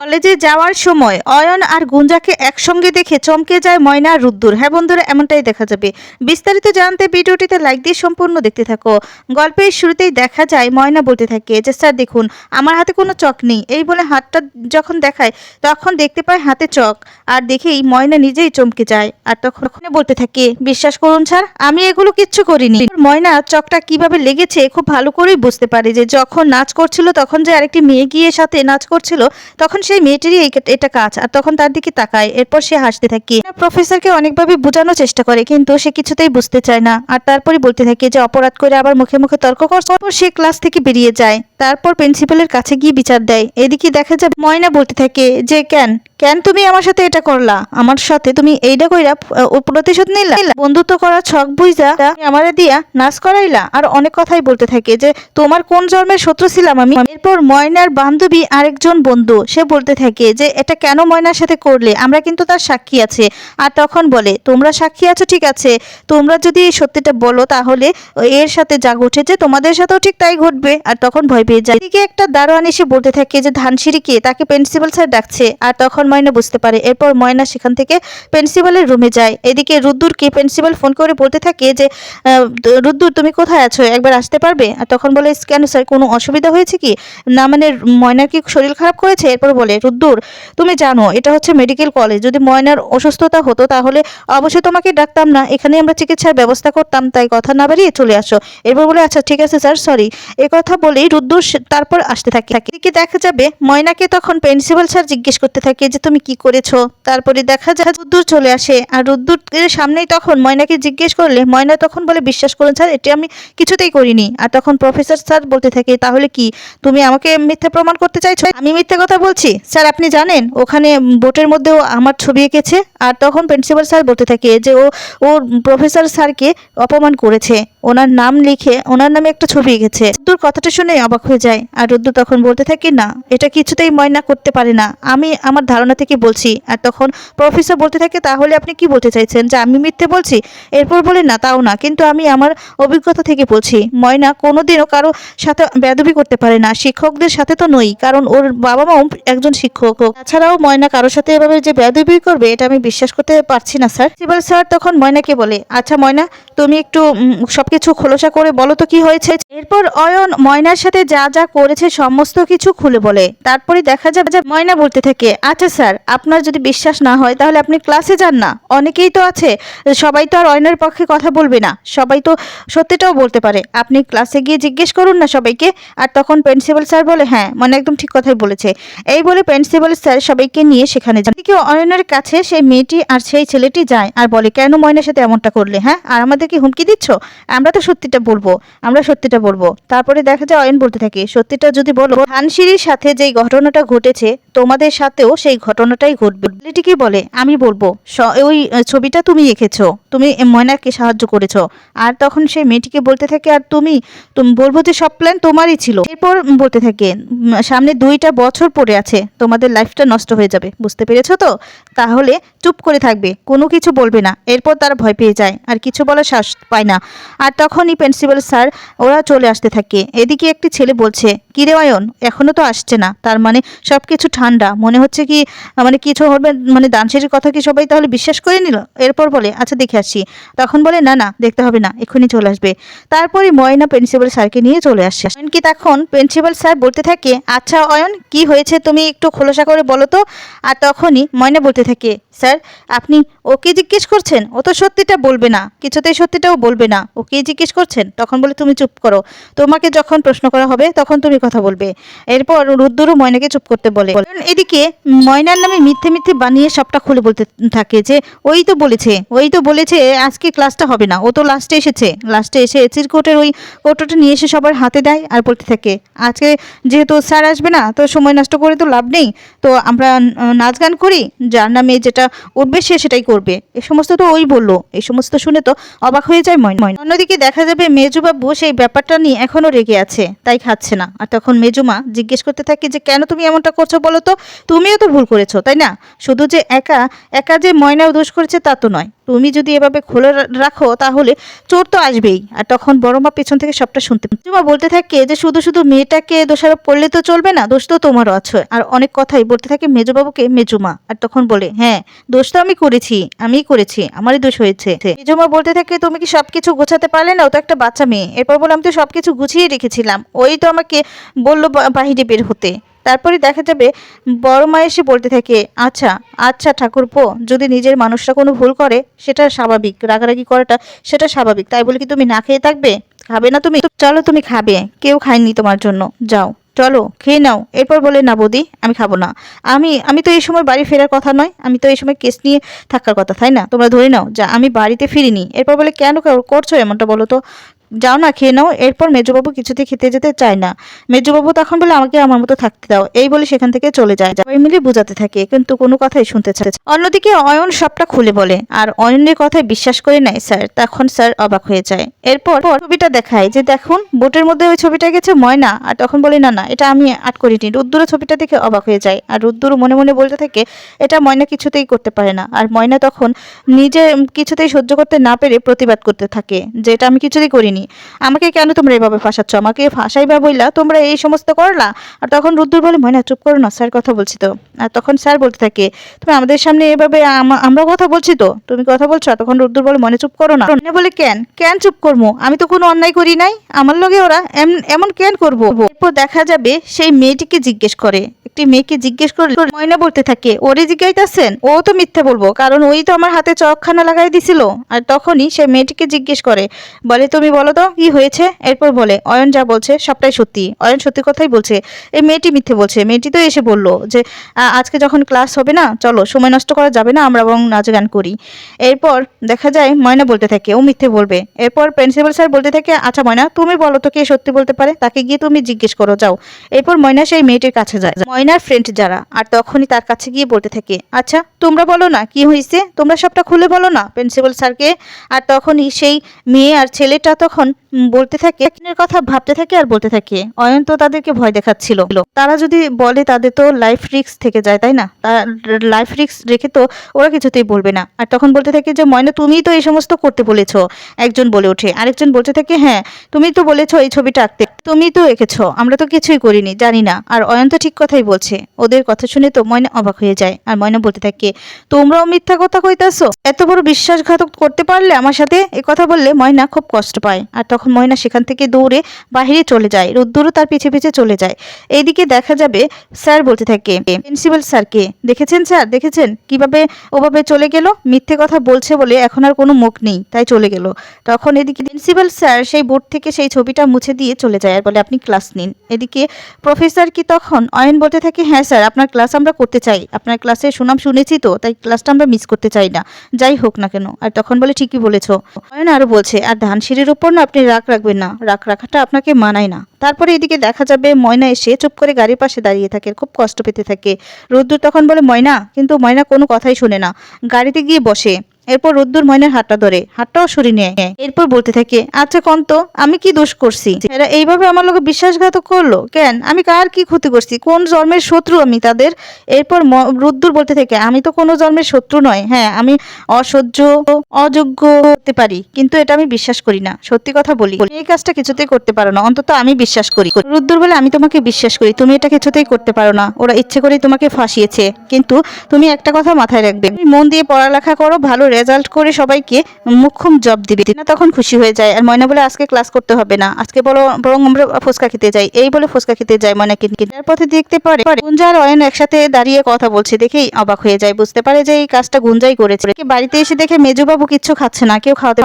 কলেজে যাওয়ার সময় অয়ন আর গুঞ্জাকে একসঙ্গে দেখে চমকে যায় ময়না আর রুদ্দুর। হ্যাঁ বন্ধুরা, এমনটাই দেখা যাবে। বিস্তারিত জানতে ভিডিওটিতে লাইক দিয়ে সম্পূর্ণ দেখতে থাকো। গল্পের শুরুতেই দেখা যায়, ময়না বলতে থাকে যে, স্যার, দেখুন, আমার হাতে কোনো চক নেই। এই বলে হাতটা যখন দেখায়, তখন দেখতে পায় হাতে চক। আর দেখেই ময়না নিজেই চমকে যায়। আর তখন বলতে থাকে, বিশ্বাস করুন, স্যার, আমি এগুলো কিচ্ছু করিনি। ময়না চকটা কীভাবে লেগেছে খুব ভালো করেই বুঝতে পারে যে, যখন নাচ করছিল, তখন যে আরেকটি মেয়ে গিয়ে সাথে নাচ করছিল, তখন সেই মেয়েটিরই এটা কাজ। আর তখন তার দিকে তাকায়, এরপর সে হাসতে থাকে। প্রফেসরকে অনেকভাবে বোঝানোর চেষ্টা করে, কিন্তু সে কিছুতেই বুঝতে চায় না। আর তারপরে বলতে থাকে যে, অপরাধ করে আবার মুখে মুখে তর্ক করছে। সে ক্লাস থেকে বেরিয়ে যায়। তারপর প্রিন্সিপালের কাছে গিয়ে বিচার দেয়। এদিকে দেখা যায় ময়না বলতে থাকে যে, কেন? কেন তুমি আমার সাথে এটা করলা? আমার সাথে তুমি এইটা কইরা প্রতিশোধ নিলা? বন্ধুত্ব করা ছক বুঝা আমারে দিয়া নাচ করাইলা? আর অনেক কথাই বলতে থাকে যে, তোমার কোন জন্মের শত্রু ছিলাম আমি? এরপর ময়নার বান্ধবী আরেকজন বন্ধু, সে বলতে থাকে যে, এটা কেন ময়নার সাথে করলে? আমরা কিন্তু তার সাক্ষী আছে। আর তখন বলে, তোমরা সাক্ষী আছো, ঠিক আছে। তোমরা যদি এই সত্যিটা বলো, তাহলে এর সাথে যা ঘটেছে তোমাদের সাথেও ঠিক তাই ঘটবে। আর তখন ভয় পেয়ে যায়। এদিকে একটা দারোয়ান এসে বলতে থাকে যে ধানসিঁড়িকে তাকে প্রিন্সিপাল স্যার ডাকছে। আর তখন ময়না বুঝতে পারে। এরপর ময়না সেখান থেকে প্রিন্সিপালের রুমে যায়। এদিকে রুদ্দুরকে প্রিন্সিপাল ফোন করে বলতে থাকে যে রুদ্দুর, তুমি কোথায় আছো? একবার আসতে পারবে? আর তখন বলে, কেন স্যার, কোনো অসুবিধা হয়েছে কি? না মানে ময়নার কি শরীর খারাপ করেছে? এরপর বলে, রুদ্দুর, তুমি জানো, এটা হচ্ছে মেডিকেল কলেজ যদি ময়নার অসুস্থতা হতো তাহলে অবশ্যই তোমাকে ডাকতাম না। এখানে আমরা চিকিৎসার ব্যবস্থা করতাম, তাই কথা না বাড়িয়ে চলে আসো। এরপর বলে আচ্ছা ঠিক আছে স্যার সরি কথা বলেই রুদ্দুর তারপর আসতে থাকে। থাকে কি দেখা যাবে ময়নাকে তখন প্রিন্সিপাল স্যার জিজ্ঞেস করতে থাকে যে তুমি কি করেছ? তারপরে দেখা যায় রুদ্দুর চলে আসে। আর রুদ্দুর সামনেই তখন ময়নাকে জিজ্ঞেস করলে, ময়না তখন বলে, বিশ্বাস করুন স্যার, এটি আমি কিছুতেই করিনি। আর তখন প্রফেসর স্যার বলতে থাকে, তাহলে কি, তুমি আমাকে মিথ্যা প্রমাণ করতে চাইছো? আমি মিথ্যা কথা বলছি। স্যার, আপনি জানেন, ওখানে বোটের মধ্যেও আমার ছবি এঁকেছে। আর তখন প্রিন্সিপাল স্যার বলতে থাকে যে, ও ও প্রফেসর স্যারকে অপমান করেছে। ওনার নাম লিখে ওনার নামে একটা ছবি এঁকেছে। রুদ্দুর কথাটা শুনে অবাক হয়ে যায়। আর রুদ্দুর তখন বলতে থাকে না এটা কিছুতেই ময়না করতে পারে না। আমি আমার ধারণা থেকে বলছি। আর তখন প্রফেসর বলতে থাকে তাহলে আপনি কি বলতে চাইছেন? যে আমি মিথ্যে বলছি? এরপর বলে না তাও না। কিন্তু আমি আমার অভিজ্ঞতা থেকে বলছি ময়না কোনোদিনও কারও সাথে বেদবি করতে পারে না। শিক্ষকদের সাথে তো নই কারণ ওর বাবা মাও একজন শিক্ষক হোক। তাছাড়াও ময়না কারোর সাথে এভাবে যে বেদবি করবে এটা আমি বিশ্বাস করতে পারছি না স্যার। প্রিন্সিপাল স্যার তখন ময়নাকে বলে আচ্ছা ময়না তুমি একটু উম, সবকিছু খোলসা করে বলো তো কি হয়েছে? এরপর অয়ন ময়নার সাথে যা যা করেছে সমস্ত কিছু খুলে বলে। তারপরে দেখা যাবে যে ময়না বলতে থাকে আচ্ছা স্যার, আপনার যদি বিশ্বাস না হয় তাহলে আপনি ক্লাসে যান না। অনেকেই তো আছে, সবাই তো আর অয়নের পক্ষে কথা বলবে না। সবাই তো সত্যিটাও বলতে পারে। আপনি ক্লাসে গিয়ে জিজ্ঞেস করুন না সবাইকে। আর তখন প্রিন্সিপাল স্যার বলে হ্যাঁ মানে একদম ঠিক কথাই বলেছে। এই বলে প্রিন্সিপাল স্যার সবাইকে নিয়ে সেখানে যান। এদিকে অয়নের কাছে সেই মেয়েটি আর সেই ছেলেটি যায় আর বলে, কেন ময়নার সাথে এমনটা করলে হ্যাঁ? আর আমাদেরকে হুমকি দিচ্ছ? আমরা তো সত্যিটা বলব, আমরা সত্যিটা বলব। তারপরে দেখা যায় অয়ন বলতে থাকে, সত্যিটা যদি বলো, ধানসিঁড়ির সাথে যেই ঘটনাটা ঘটেছে, তোমাদের সাথেও সেই ঘটনাটাই ঘটবে। ছেলেটি কি বলে, আমি বলব ওই ছবিটা তুমি এঁকেছো, তুমি ময়নাকে সাহায্য করেছ। আর তখন সেই মেয়েটিকে বলতে থাকে, আর তুমি তুমি বলব যে সব প্ল্যান তোমারই ছিল। এরপর বলতে থাকে সামনে দুইটা বছর পড়ে আছে, তোমাদের লাইফটা নষ্ট হয়ে যাবে। বুঝতে পেরেছ তো? তাহলে চুপ করে থাকবে, কোনো কিছু বলবে না। এরপর তারা ভয় পেয়ে যায়, আর কিছু বলার সাহস পায় না। আর তখনই প্রিন্সিপাল স্যার, ওরা চলে আসতে থাকে। এদিকে একটি ছেলে বলছে, কিরে অয়ন, এখনও তো আসছে না। তার মানে সব কিছু ঠান্ডা। মনে হচ্ছে কি মানে কিছু হবে মানে দানশেরির কথা কি সবাই তাহলে বিশ্বাস করে নিল? এরপর বলে আচ্ছা দেখে আসি তখন বলে, না না, দেখতে হবে না, এক্ষুনি চলে আসবে। তারপরে ময়না প্রিন্সিপাল স্যারকে নিয়ে চলে অয়ন কি তখন প্রিন্সিপাল স্যার বলতে থাকে আচ্ছা অয়ন, কি হয়েছে তুমি একটু খোলসা করে বলো তো? আর তখনই ময়না বলতে থাকে, স্যার, আপনি ওকে জিজ্ঞেস করছেন? ও তো সত্যিটা বলবে না, কিছুতেই সত্যিটাও বলবে না। ওকে জিজ্ঞেস করছেন? তখন বলে, তুমি চুপ করো। তোমাকে যখন প্রশ্ন করা হবে, তখন তুমি কথা বলবে। এরপর রুদ্দুরও ময়নাকে চুপ করতে বলে। এদিকে ময়নার নামে মিথ্যে মিথ্যে বানিয়ে সবটা খুলে বলতে থাকে যে, ওই তো বলেছে, ওই তো বলেছে, আজকে ক্লাসটা হবে না, ও তো লাস্টে এসেছে। লাস্টে এসে এচির কোটের ওই কোটোটা নিয়ে এসে সবার হাতে দেয় আর বলতে থাকে, আজকে যেহেতু স্যার আসবে না, তো সময় নষ্ট করে তো লাভ নেই, তো আমরা নাচ গান করি, যার নামে যেটা উঠবে সে সেটাই করবে। এ সমস্ত তো ওই বলল এই সমস্ত শুনে তো অবাক হয়ে যায় ময়না। ময়না। অন্যদিকে দেখা যাবে মেজুবাবু সেই ব্যাপারটা নিয়ে এখনও রেগে আছে, তাই খাচ্ছে না। আর তখন মেজুমা জিজ্ঞেস করতে থাকে যে, কেন তুমি এমনটা করছ বলো তো? তুমিও তো ভুল করেছ, তাই না? শুধু যে একা একা যে ময়নাও দোষ করেছে তা তো নয়। তুমি যদি এভাবে খুলে রাখো, তাহলে চোর তো আসবেই। আর তখন বড় মা পেছন থেকে সবটা শুনতে। মেজমা বলতে থাকে যে, শুধু শুধু মেয়েটাকে দোষারোপ করলে তো চলবে না, দোষ তো তোমারও আছে। আর অনেক কথাই বলতে থাকে মেজবাবুকে মেজুমা। আর তখন বলে হ্যাঁ দোষ তো আমি করেছি, আমিই করেছি, আমারই দোষ হয়েছে। মেজুমা বলতে থাকে, তুমি কি সবকিছু গোছাতে পারলে না? ও তো একটা বাচ্চা মেয়ে। এরপর বলে, আমি তো সবকিছু গুছিয়ে রেখেছিলাম। ওই তো আমাকে বলল বাহিরে বের হতে। তারপরে দেখা যাবে বড় মা এসে বলতে থাকে আচ্ছা আচ্ছা ঠাকুরপো, যদি নিজের মানুষরা কোনো ভুল করে, সেটা স্বাভাবিক। রাগারাগি করাটা সেটা স্বাভাবিক। তাই বলে কি তুমি না খেয়ে থাকবে? খাবে না তুমি? চলো তুমি খাবে। কেউ খায়নি তোমার জন্য। যাও। চলো, খেয়ে নাও। এরপর বলে, না বৌদি, আমি খাব না। আমি আমি তো এই সময় বাড়ি ফেরার কথা নয়। আমি তো এই সময় কেস নিয়ে থাকার কথা, তাই না? তোমরা ধরে নাও, যা, আমি বাড়িতে ফিরিনি। এরপর বলে, কেন কর- করছ এমনটা বলো তো? যাও না, খেয়ে নাও। এরপর মেজবাবু কিছুতে খেতে যেতে চায় না। মেজবাবু তখন বলে, আমাকে আমার মতো থাকতে দাও। এই বলে সেখান থেকে চলে যায়। সবাই মিলে বোঝাতে থাকে, কিন্তু কোনো কথাই শুনতে চায় অন্যদিকে অয়ন সবটা খুলে বলে, আর অয়নের কথায় বিশ্বাস করে নেয় স্যার। তখন স্যার অবাক হয়ে যায়। এরপর ছবিটা দেখায় যে, দেখুন, বোটের মধ্যে ওই ছবিটা গেছে ময়না। আর তখন বলে, না না, এটা আমি আট করিনি। রুদ্দুরও ছবিটা দেখে অবাক হয়ে যায়। আর রুদ্দুর মনে মনে বলতে থাকে, এটা ময়না কিছুতেই করতে পারে না। আর ময়না তখন নিজে কিছুতেই সহ্য করতে না পেরে প্রতিবাদ করতে থাকে, যে এটা আমি কিছুতেই করিনি। আমাকে কেন তোমরা এভাবে ফাঁসাচ্ছ? আমাকে ফাঁসাইবা বইলা তোমরা এই সমস্ত করলা? আর তখন রুদ্দুর বলে, ময়না, চুপ করো না, স্যার কথা বলছি তো। আর তখন স্যার বলতে থাকে, তুমি আমাদের সামনে এভাবে আমরা কথা বলছি তো? তুমি কথা বলছো? তখন রুদ্দুর বলে মনে চুপ করো না। বলে, কেন? কেন চুপ করব আমি তো কোনো অন্যায় করি নাই। আমার লগে ওরা এমন কেন করব? এরপর দেখা যাবে, সেই মেয়েটিকে জিজ্ঞেস করে। একটি মেয়েকে জিজ্ঞেস করলে ময়না বলতে থাকে, ওরে জিজ্ঞাইতাছেন? ও তো মিথ্যে বলব, কারণ ওই তো আমার হাতে চকখানা লাগাই দিছিল। আর তখনই সে মেয়েটিকে জিজ্ঞেস করে, বলে, তুমি বলো তো কি হয়েছে? এরপর বলে, অয়ন যা বলছে সবটাই সত্যি। অয়ন সত্যি কথাই বলছে। এই মেয়েটি মিথ্যে বলছে। মেয়েটি তো এসে বলল যে আজকে যখন ক্লাস হবে না, চলো, সময় নষ্ট করা যাবে না, আমরা বরং নাচ গান করি। এরপর দেখা যায় ময়না বলতে থাকে, ও মিথ্যে বলবে। এরপর প্রিন্সিপাল স্যার বলতে থাকে আচ্ছা ময়না, তুমি বলো তো কে সত্যি বলতে পারে? তাকে গিয়ে তুমি জিজ্ঞেস করো, যাও। এরপর ময়না সেই মেয়েটির কাছে যায়। ময়নার ফ্রেন্ড যারা, আর তখনই তার কাছে গিয়ে বলতে থাকে আচ্ছা তোমরা বলো না, কি হয়েছে তোমরা সবটা খুলে বলো না প্রিন্সিপাল স্যারকে? আর তখনই সেই মেয়ে আর ছেলেটা তখন উম, বলতে থাকে একজনের কথা ভাবতে থাকে আর বলতে থাকে। অয়ন তো তাদেরকে ভয় দেখাচ্ছিল। তারা যদি বলে তাদের তো লাইফ রিক্স থেকে যায় তাই না? তার লাইফ রিক্স রেখে তো ওরা কিছুতেই বলবে না। আর তখন বলতে থাকে যে ময়না তুমিই তো এই সমস্ত করতে বলেছ। একজন বলে ওঠে। আরেকজন বলতে থাকে হ্যাঁ তুমি তো বলেছ এই ছবিটা আঁকতে। তুমি তো এঁকেছো, আমরা তো কিছুই করিনি, জানি না। আর অয়ন তো ঠিক কথাই বলছে। ওদের কথা শুনে তো ময়না অবাক হয়ে যায়। আর ময়না বলতে থাকে, তোমরাও মিথ্যা কথা কইতাছো? এত বড় বিশ্বাসঘাতক করতে পারলে আমার সাথে এ কথা বললে ময়না খুব কষ্ট পায়। আর তখন ময়না সেখান থেকে দৌড়ে বাহিরে চলে যায়, রুদ্দুরও তার পিছে পিছে চলে যায়। এইদিকে দেখা যাবে স্যার বলতে থাকে, প্রিন্সিপাল স্যারকে দেখেছেন স্যার? দেখেছেন? কীভাবে ওভাবে চলে গেল? মিথ্যে কথা বলছে বলে এখন আর কোনো মুখ নেই। তাই চলে গেল। তখন এদিকে প্রিন্সিপাল স্যার সেই বোর্ড থেকে সেই ছবিটা মুছে দিয়ে চলে যায়। আর বলে আপনি ক্লাস নিন। এদিকে প্রফেসর কি তখন, অয়ন বলতে থাকে হ্যাঁ স্যার, আপনার ক্লাস আমরা করতে চাই। আপনার ক্লাসে সুনাম শুনেছি তো, তাই ক্লাসটা আমরা মিস করতে চাই না। যাই হোক না কেন। আর তখন বলে, ঠিকই বলেছ। অয়ন আরও বলছে, আর ধানসিঁড়ির উপর না আপনি রাগ রাখবেন না। রাগ রাখাটা আপনাকে মানায় না। তারপরে এদিকে দেখা যাবে, ময়না এসে চুপ করে গাড়ির পাশে দাঁড়িয়ে থাকে, খুব কষ্ট পেতে থাকে। রোদ্দুর তখন বলে, ময়না, কিন্তু ময়না কোনো কথাই শোনে না। গাড়িতে গিয়ে বসে। এরপর রোদ্দুর ময়নার হাতটা ধরে, হাতটাও সরিয়ে নেয়। এরপর বলতে থাকে আচ্ছা কন্ত, আমি কি দোষ করছি? এরা এইভাবে আমার লোকে বিশ্বাসঘাতক করল? কেন? আমি কার কি ক্ষতি করছি? কোন জন্মের শত্রু আমি তাদের? এরপর রোদ্দুর বলতে থাকে, আমি তো কোনো জন্মের শত্রু নয়। হ্যাঁ আমি অসহ্য, অযোগ্য হতে পারি, কিন্তু এটা আমি বিশ্বাস করি না। সত্যি কথা বলি। এই কাজটা কিছুতেই করতে পারো না। অন্তত আমি বিশ্বাস করি। রুদ্দুর বলে, আমি তোমাকে বিশ্বাস করি। তুমি এটা কিছুতেই করতে পারো না। ওরা ইচ্ছে করেই তোমাকে ফাঁসিয়েছে। কিন্তু তুমি একটা কথা মাথায় রাখবে। মন দিয়ে পড়ালেখা করো, ভালো রেজাল্ট করে সবাইকে মুখ্যম জব দিবে। না তখন খুশি হয়ে যায়। আর ময়না বলে, আজকে ক্লাস করতে হবে না। আজকে বলো বরং আমরা ফুচকা খেতে যাই। এই বলে ফুচকা খেতে যায় ময়নাকে তার পথে দেখতে পারে, গুঞ্জা আর অয়ন একসাথে দাঁড়িয়ে কথা বলছে দেখেই অবাক হয়ে যায়। বুঝতে পারে যে এই কাজটা গুঞ্জাই করেছে। বাড়িতে এসে দেখে মেজুবাবু কিচ্ছু খাচ্ছে না। কেউ খাওয়াতে